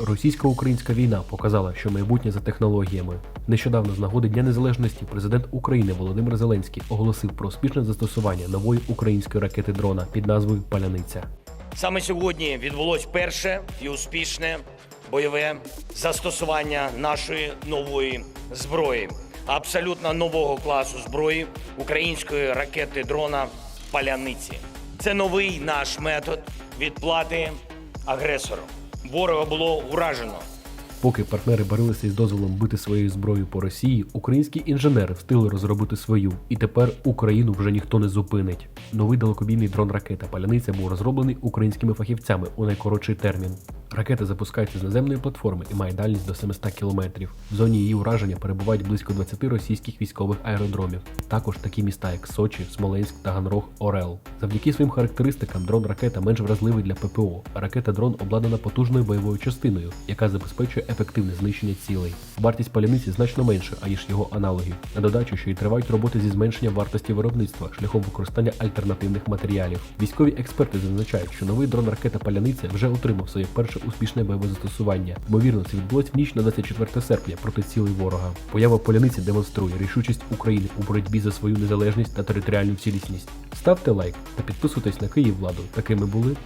Російсько-українська війна показала, що майбутнє за технологіями. Нещодавно з нагоди Дня Незалежності президент України Володимир Зеленський оголосив про успішне застосування нової української ракети дрона під назвою Паляниця. Саме сьогодні відбулось перше і успішне бойове застосування нашої нової зброї, абсолютно нового класу зброї української ракети дрона Паляниці. Це новий наш метод відплати агресору. Ворога було уражено. Поки партнери боролися із дозволом бити своєю зброєю по Росії, українські інженери встигли розробити свою, і тепер Україну вже ніхто не зупинить. Новий далекобійний дрон ракета Паляниця був розроблений українськими фахівцями у найкоротший термін. Ракета запускається з наземної платформи і має дальність до 700 кілометрів. В зоні її ураження перебувають близько 20 російських військових аеродромів. Також такі міста, як Сочі, Смоленськ, Таганрог, Орел. Завдяки своїм характеристикам дрон ракета менш вразливий для ППО. Ракета дрон обладнана потужною бойовою частиною, яка забезпечує ефективне знищення цілей. Вартість паляниці значно менша, аніж його аналогів. На додачу, що й тривають роботи зі зменшення вартості виробництва шляхом використання альтернативних матеріалів. Військові експерти зазначають, що новий дрон ракета Паляниця вже отримав своє перше успішне бойове застосування. Ймовірно, це відбулось в ніч на 24 серпня проти цілей ворога. Поява Поляниці демонструє рішучість України у боротьбі за свою незалежність та територіальну цілісність. Ставте лайк та підписуйтесь на Київ владу. Такими були